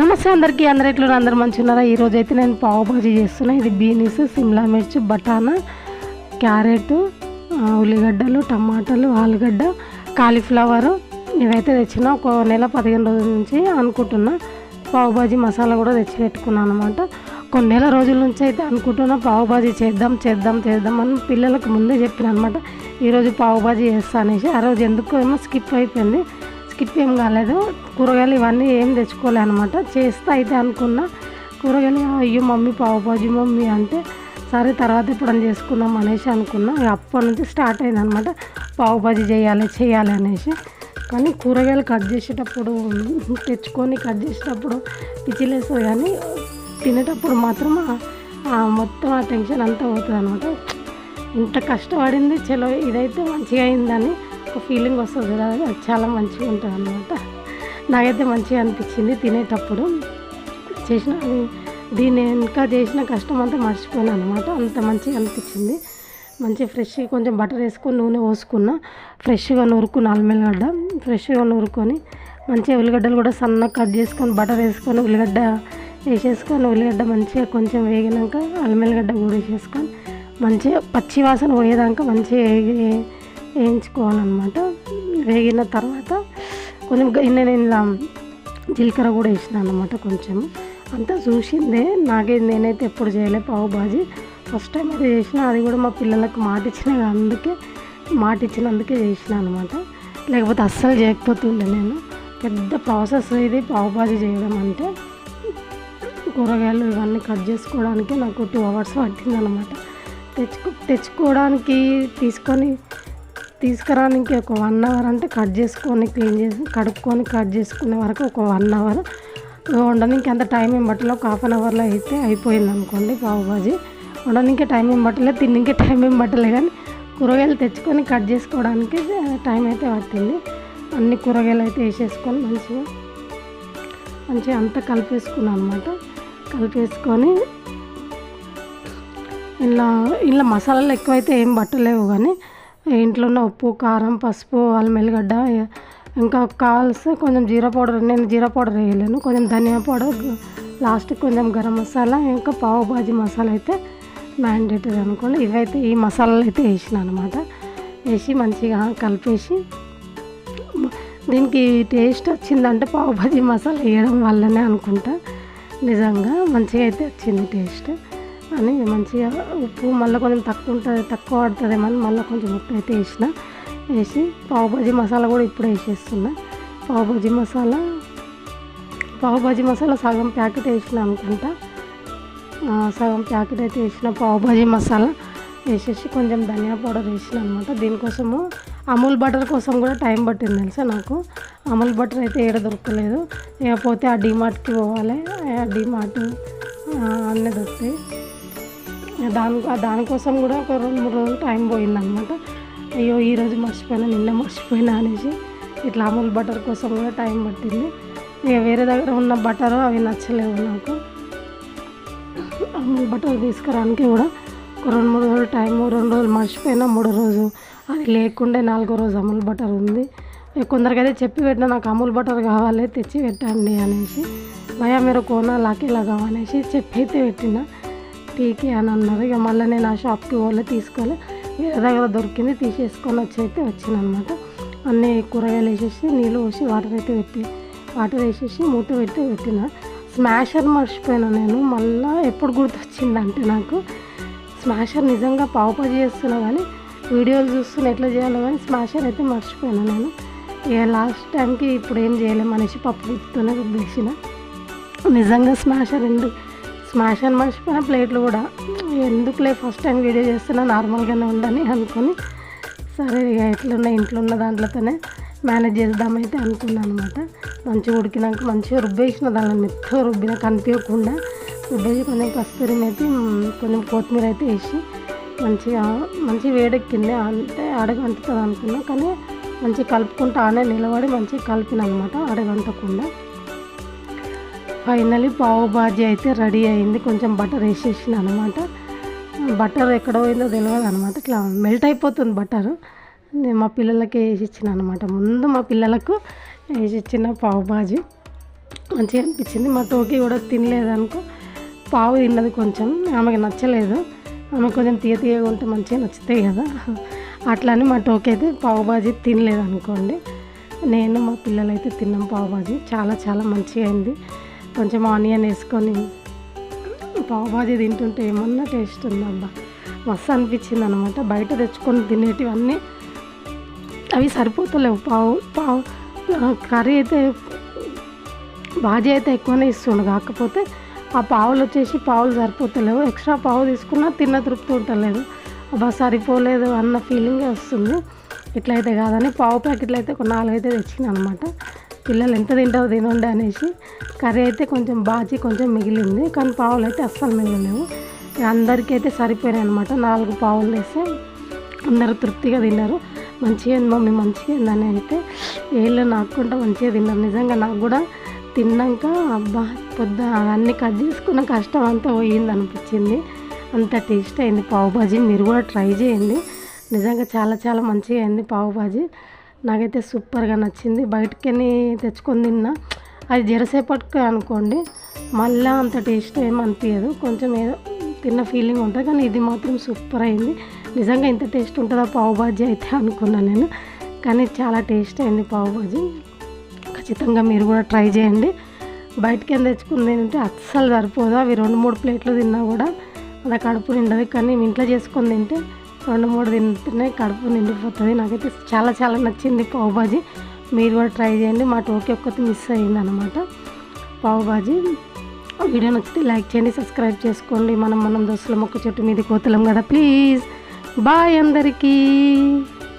నమస్తే అందరికీ అందరు ఎట్లు అందరు మంచి ఉన్నారా ఈరోజు అయితే నేను పావు బాజీ చేస్తున్నా. ఇది బీనీస్ సిమ్లా మిర్చి బఠానా క్యారెట్ ఉల్లిగడ్డలు టమాటాలు ఆలుగడ్డ కాలీఫ్లవరు ఇవైతే తెచ్చిన. ఒక నెల పదిహేను రోజుల నుంచి అనుకుంటున్నా. పావు బాజీ మసాలా కూడా తెచ్చి పెట్టుకున్నాను అనమాట కొన్ని నెల రోజుల నుంచి అయితే అనుకుంటున్నా. పావు బాజీ చేద్దాం చేద్దాం చేద్దాం అని పిల్లలకు ముందే చెప్పిన అనమాట ఈరోజు పావు బాజీ చేస్తా అనేసి. ఆ రోజు ఎందుకో ఏమో స్కిప్ అయిపోయింది. స్కిప్ ఏం కాలేదు. కూరగాయలు ఇవన్నీ ఏం తెచ్చుకోలే అనమాట చేస్తా అయితే అనుకున్నా. కూరగాయలు అయ్యో మమ్మీ పావుబాజీ మమ్మీ అంటే సరే తర్వాత ఎప్పుడైనా చేసుకుందాం అనేసి అనుకున్నా. అప్పటి నుంచి స్టార్ట్ అయింది అనమాట పావుబాజీ చేయాలి చేయాలి అనేసి. కానీ కూరగాయలు కట్ చేసేటప్పుడు తెచ్చుకొని కట్ చేసేటప్పుడు పిచ్చిలేస్తుంది కానీ తినేటప్పుడు మాత్రం మొత్తం ఆ టెన్షన్ అంతా పోతుంది అనమాట ఇంత కష్టపడింది చలో ఇదైతే మంచిగా అయిందని ఒక ఫీలింగ్ వస్తుంది కదా అది చాలా మంచిగా ఉంటుంది అనమాట నాకైతే మంచిగా అనిపించింది తినేటప్పుడు. చేసిన అది- దీన్ని ఇంకా చేసిన కష్టం అంతా మర్చిపోయాను అనమాట అంత మంచిగా అనిపించింది. మంచిగా ఫ్రెష్గా కొంచెం బటర్ వేసుకొని నూనె పోసుకున్న ఫ్రెష్గా నూరుకున్న అల్మెల్లిగడ్డ ఫ్రెష్గా నూరుకొని మంచిగా ఉల్లిగడ్డలు కూడా సన్నగా కట్ చేసుకొని బటర్ వేసుకొని ఉల్లిగడ్డ వేసేసుకొని ఉల్లిగడ్డ మంచిగా కొంచెం వేగినాక అల్మెల్లిగడ్డ కూడా వేసేసుకొని మంచిగా పచ్చి వాసన పోయేదాకా మంచిగా వేయించుకోవాలన్నమాట. వేగిన తర్వాత కొంచెం నేను ఇలా జీలకర్ర కూడా వేసిన అనమాట కొంచెం. అంతా చూసిందే నాకే నేనైతే ఎప్పుడు చేయలే పావు బాజీ. ఫస్ట్ టైం అయితే చేసిన అది కూడా మా పిల్లలకు మాట ఇచ్చిన అందుకే మాట ఇచ్చినందుకే చేసిన అనమాట లేకపోతే అస్సలు చేయకపోతుండే నేను. పెద్ద ప్రాసెస్ ఇది పావు బాజీ చేయడం అంటే. కూరగాయలు ఇవన్నీ కట్ చేసుకోవడానికి నాకు టూ అవర్స్ పట్టింది అనమాట తెచ్చుకో తెచ్చుకోవడానికి తీసుకొని తీసుకురానికి ఒక వన్ అవర్ అంటే కట్ చేసుకొని క్లీన్ చేసి కడుక్కొని కట్ చేసుకునే వరకు ఒక వన్ అవర్ వండడానికి అంత టైం ఏం పట్టలే. ఒక హాఫ్ అన్ అవర్లో అయితే అయిపోయింది అనుకోండి పావు బాజీ. వండడానికి టైం ఏం పట్టలే. తిన్నికే టైం ఏం పట్టలే కానీ కూరగాయలు తెచ్చుకొని కట్ చేసుకోవడానికి టైం అయితే పట్టింది. అన్ని కూరగాయలు అయితే వేసేసుకొని మంచిగా మంచిగా అంతా కలిపేసుకున్నాను అనమాట కలిపేసుకొని ఇలా ఇలా మసాలాలు ఎక్కువైతే ఏం పట్టలేవు కానీ ఇంట్లో ఉన్న ఉప్పు కారం పసుపు అల్లం ఎల్లిగడ్డ ఇంకా కావాల్సి కొంచెం జీరా పౌడర్ నేను జీరా పౌడర్ వేయలేను. కొంచెం ధనియా పౌడర్ లాస్ట్ కొంచెం గరం మసాలా ఇంకా పావు బాజీ మసాలా అయితే మ్యాండేటరీ అనుకోండి. ఇవైతే ఈ మసాలాలు అయితే వేసిన అనమాట వేసి మంచిగా కలిపేసి దీనికి టేస్ట్ వచ్చిందంటే పావు భాజీ మసాలా వేయడం వల్లనే అనుకుంటా. నిజంగా మంచిగా అయితే వచ్చింది టేస్ట్. అని మంచిగా ఉప్పు మళ్ళీ కొంచెం తక్కువ ఉంటుంది తక్కువ పడుతుందేమో అని మళ్ళీ కొంచెం ఉప్పు అయితే వేసిన. వేసి పావు మసాలా కూడా ఇప్పుడు వేసేస్తున్నా. పావు మసాలా పావు భాజీ మసాలా సగం ప్యాకెట్ వేసిన అనుకుంటా. సగం ప్యాకెట్ అయితే వేసిన పావు మసాలా. వేసేసి కొంచెం ధనియా పౌడర్ వేసిన అనమాట దీనికోసము అమూల్ బటర్ కోసం కూడా టైం పట్టింది తెలుసా నాకు. అమూల్ బటర్ అయితే ఏడ దొరకలేదు. ఇకపోతే ఆ డిమార్ట్కి పోవాలి. ఆ డిమార్ట్ అన్నీ దొరుకుతాయి. దాని దానికోసం కూడా ఒక రెండు మూడు రోజులు టైం పోయిందనమాట అయ్యో ఈరోజు మర్చిపోయినా నిన్న మర్చిపోయినా అనేసి ఇట్లా అమూల్ బటర్ కోసం కూడా టైం పట్టింది. ఇక వేరే దగ్గర ఉన్న బటర్ అవి నచ్చలేవు నాకు. అమూల్ బటర్ తీసుకురానికి కూడా ఒక రెండు మూడు రోజులు టైం రెండు రోజులు మర్చిపోయినా మూడో రోజు అది లేకుండా నాలుగో రోజు అమూల్ బటర్ ఉంది. ఇక కొందరికైతే చెప్పి పెట్టిన నాకు అమూల్ బటర్ కావాలి తెచ్చి పెట్టండి అనేసి. భయ మీరు కోనా లాకేలా కావనేసి చెప్పి అయితే పెట్టిన. టీకి అని అన్నారు. ఇక మళ్ళీ నేను ఆ షాప్కి పోలే తీసుకోలే వేరే దగ్గర దొరికింది తీసేసుకొని వచ్చి అయితే వచ్చిన అనమాట అన్నీ కూరగాయలు వేసేసి నీళ్ళు పోసి వాటర్ అయితే పెట్టి వాటర్ వేసేసి మూత పెట్టి పెట్టిన. స్మాషర్ మర్చిపోయాను నేను. మళ్ళీ ఎప్పుడు గుర్తొచ్చిందంటే నాకు స్మాషర్ నిజంగా పావు పది చేస్తున్నా కానీ వీడియోలు చూస్తున్నా ఎట్లా చేయాలో కానీ స్మాషర్ అయితే మర్చిపోయాను నేను. ఇక లాస్ట్ టైంకి ఇప్పుడు ఏం చేయలేము అనేసి పప్పు గుర్తుతోనే రుబ్బేసిన నిజంగా స్మాషర్ ఎందుకు స్మాషర్ మర్చిపోయిన ప్లేట్లు కూడా ఎందుకులే ఫస్ట్ టైం వీడియో చేస్తున్నా నార్మల్గానే ఉండని అనుకొని సరే ఇక ఎట్లున్న ఇంట్లో ఉన్న దాంట్లోతోనే మేనేజ్ చేద్దామైతే అనుకున్నాను అనమాట మంచిగా ఉడికినాక మంచిగా రుబ్బేసిన దానిలో మెత్త రుబ్బిన కనిపించకుండా రుబ్బేసి కొంచెం కస్తూరి అయితే కొంచెం కొత్తిమీర అయితే వేసి మంచిగా మంచి వేడెక్కింది. అంటే అడగంటుతుంది అనుకున్నా కానీ మంచిగా కలుపుకుంటూ ఆనే నిలబడి మంచిగా కలిపిన అనమాట అడగంటకుండా. ఫైనలీ పావు బాజీ అయితే రెడీ అయింది. కొంచెం బటర్ వేసేసిన అనమాట బటర్ ఎక్కడ పోయిందో తెలియదు అనమాట ఇట్లా మెల్ట్ అయిపోతుంది బటర్. నేను మా పిల్లలకి వేసి ఇచ్చిన అనమాట ముందు మా పిల్లలకు వేసి ఇచ్చిన పావు బాజీ. మంచిగా అనిపించింది. మా టోకీ కూడా తినలేదనుకో పావు తిన్నది కొంచెం. ఆమెకి నచ్చలేదు. ఆమె కొంచెం తీయ తీయగా ఉంటే మంచిగా నచ్చుతాయి కదా. అట్లా అని మా టోకీ అయితే పావు బాజీ తినలేదు అనుకోండి. నేను మా పిల్లలైతే తిన్నాం పావు బాజీ. చాలా చాలా మంచిగా అయింది. కొంచెం ఆనియన్ వేసుకొని పావుబాజీ తింటుంటే ఏమన్నా టేస్ట్ ఉందబ్బా. మస్తు అనిపించింది అనమాట బయట తెచ్చుకొని తినేటివన్నీ అవి సరిపోతలేవు. పావు పావు కర్రీ అయితే బాజీ అయితే ఎక్కువనే ఇస్తుండు. కాకపోతే ఆ పావులు వచ్చేసి పావులు సరిపోతలేవు. ఎక్స్ట్రా పావు తీసుకున్నా తిన్న తృప్తి ఉంటలేదు అబ్బా సరిపోలేదు అన్న ఫీలింగే వస్తుంది. ఇట్లయితే కాదని పావు ప్యాకెట్లు అయితే ఒక నాలుగైతే తెచ్చిన అనమాట పిల్లలు ఎంత తింటావు తినండి అనేసి కర్రీ అయితే కొంచెం బాచి కొంచెం మిగిలింది. కానీ పావులు అయితే అస్సలు మిగిలినవి అందరికీ అయితే సరిపోయాయి అనమాట నాలుగు పావులు వేస్తే అందరూ తృప్తిగా తిన్నారు. మంచిగా మమ్మీ మంచిగా అని అయితే ఏళ్ళు నాకుంటా మంచిగా తిన్నారు. నిజంగా నాకు కూడా తిన్నాక అబ్బా పొద్దు అన్నీ కట్ చేసుకున్న కష్టం అంతా పోయింది అనిపించింది. అంత టేస్ట్ అయింది. పావు బాజీ మీరు కూడా ట్రై చేయండి. నిజంగా చాలా చాలా మంచిగా అయింది పావు బాజీ. నాకైతే సూపర్గా నచ్చింది. బయటకెళ్ళి తెచ్చుకొని తిన్నా. అది జరసేపటికి అనుకోండి మళ్ళీ అంత టేస్ట్ ఏం అనిపించదు కొంచెం ఏదో తిన్న ఫీలింగ్ ఉంటుంది. కానీ ఇది మాత్రం సూపర్ అయింది. నిజంగా ఇంత టేస్ట్ ఉంటుందా పావు బాజీ అయితే అనుకున్నాను నేను. కానీ చాలా టేస్ట్ అయింది పావు బాజీ. ఖచ్చితంగా మీరు కూడా ట్రై చేయండి. బయటికి ఏం తెచ్చుకుంది ఏంటంటే అస్సలు సరిపోదు. అవి రెండు మూడు ప్లేట్లు తిన్నా కూడా అలా కడుపు నిండదు. కానీ ఇంట్లో చేసుకొని తింటే రెండు మూడు తింటేనే కడుపు నిండిపోతుంది. నాకైతే చాలా చాలా నచ్చింది పావు బాజీ. మీరు కూడా ట్రై చేయండి. మా టోకి ఒక్కటి మిస్ అయింది అనమాట పావు బాజీ. వీడియో నచ్చితే లైక్ చేయండి సబ్స్క్రైబ్ చేసుకోండి. మనం మనం దోస్తుల మొక్క చెట్టు మీద కోతలం కదా. ప్లీజ్. బాయ్ అందరికీ.